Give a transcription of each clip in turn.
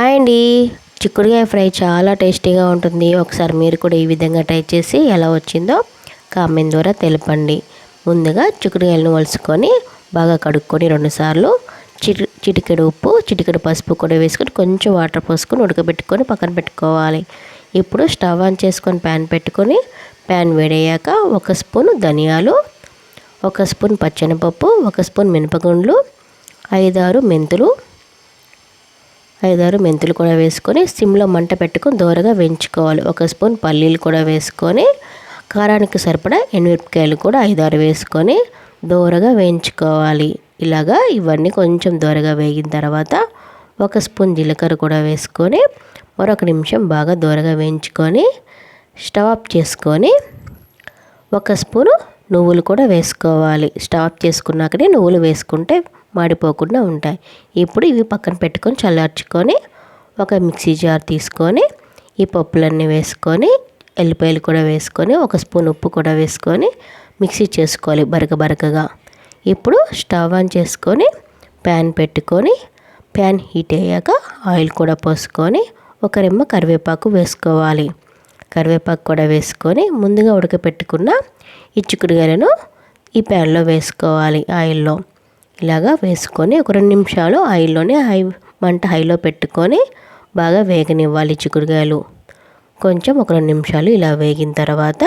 Hi అండి. చిక్కుడుకాయ fry చాలా టేస్టీగా ఉంటుంది. ఒకసారి మీరు కూడా ఈ విధంగా ట్రై చేసి ఎలా వచ్చిందో కామెంట్ ద్వారా తెలపండి. ముందుగా చిక్కుడుకాయలను వలుసుకొని బాగా కడుక్కొని రెండుసార్లు చిటి చిటికెడు ఉప్పు చిటికెడు పసుపు కూడా వేసుకొని కొంచెం వాటర్ పోసుకొని ఉడకబెట్టుకొని పక్కన పెట్టుకోవాలి. ఇప్పుడు స్టవ్ ఆన్ చేసుకొని ప్యాన్ పెట్టుకొని ప్యాన్ వేడయ్యాక ఒక స్పూన్ ధనియాలు ఒక స్పూన్ పచ్చెనపప్పు ఒక స్పూన్ మినపగుండ్లు ఐదారు మెంతులు ఐదారు మెంతులు కూడా వేసుకొని సిమ్లో మంట పెట్టుకొని దోరగా వేయించుకోవాలి. ఒక స్పూన్ పల్లీలు కూడా వేసుకొని కారానికి సరిపడా ఎనిమిరపకాయలు కూడా ఐదారు వేసుకొని దోరగా వేయించుకోవాలి. ఇలాగా ఇవన్నీ కొంచెం దోరగా వేగిన తర్వాత ఒక స్పూన్ జీలకర్ర కూడా వేసుకొని మరొక నిమిషం బాగా దోరగా వేయించుకొని స్టవ్ ఆఫ్ చేసుకొని ఒక స్పూను నువ్వులు కూడా వేసుకోవాలి. స్టవ్ ఆఫ్ చేసుకున్నాకనే నువ్వులు వేసుకుంటే మాడిపోకుండా ఉంటాయి. ఇప్పుడు ఇవి పక్కన పెట్టుకొని చల్లార్చుకొని ఒక మిక్సీ జార్ తీసుకొని ఈ పప్పులన్నీ వేసుకొని ఎల్లిపాయలు కూడా వేసుకొని ఒక స్పూన్ ఉప్పు కూడా వేసుకొని మిక్సీ చేసుకోవాలి బరక బరకగా. ఇప్పుడు స్టవ్ ఆన్ చేసుకొని ప్యాన్ పెట్టుకొని ప్యాన్ హీట్ అయ్యాక ఆయిల్ కూడా పోసుకొని ఒక రెమ్మ కరివేపాకు వేసుకోవాలి. కరివేపాకు కూడా వేసుకొని ముందుగా ఉడకపెట్టుకున్న ఈ చిక్కుడుగాయలను ఈ ప్యాన్లో వేసుకోవాలి ఆయిల్లో. ఇలాగా వేసుకొని ఒక రెండు నిమిషాలు ఆయిల్లోనే హై మంట హైలో పెట్టుకొని బాగా వేగనివ్వాలి చిక్కుడుకాయలు. కొంచెం ఒక రెండు నిమిషాలు ఇలా వేగిన తర్వాత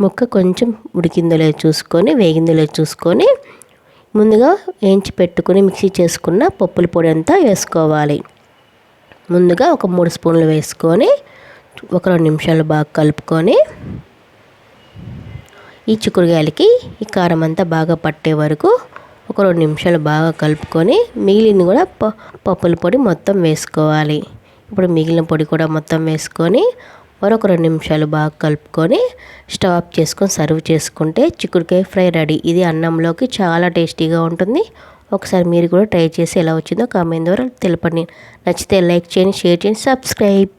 ముక్క కొంచెం ఉడికిందో లేదో చూసుకొని వేగిందో లేదో చూసుకొని ముందుగా వేయించి పెట్టుకుని మిక్సీ చేసుకున్న పప్పుల పొడి అంతా వేసుకోవాలి. ముందుగా ఒక మూడు స్పూన్లు వేసుకొని ఒక రెండు నిమిషాలు బాగా కలుపుకొని ఈ చిక్కుడుకాయలకి ఈ కారం అంతా బాగా పట్టే వరకు ఒక రెండు నిమిషాలు బాగా కలుపుకొని మిగిలిన కూడా పప్పుల పొడి మొత్తం వేసుకోవాలి. ఇప్పుడు మిగిలిన పొడి కూడా మొత్తం వేసుకొని మరొక రెండు నిమిషాలు బాగా కలుపుకొని స్టవ్ ఆఫ్ చేసుకొని సర్వ్ చేసుకుంటే చిక్కుడుకాయ ఫ్రై రెడీ. ఇది అన్నంలోకి చాలా టేస్టీగా ఉంటుంది. ఒకసారి మీరు కూడా ట్రై చేసి ఎలా వచ్చిందో కామెంట్ ద్వారా తెలపండి. నచ్చితే లైక్ చేయండి షేర్ చేయండి సబ్స్క్రైబ్.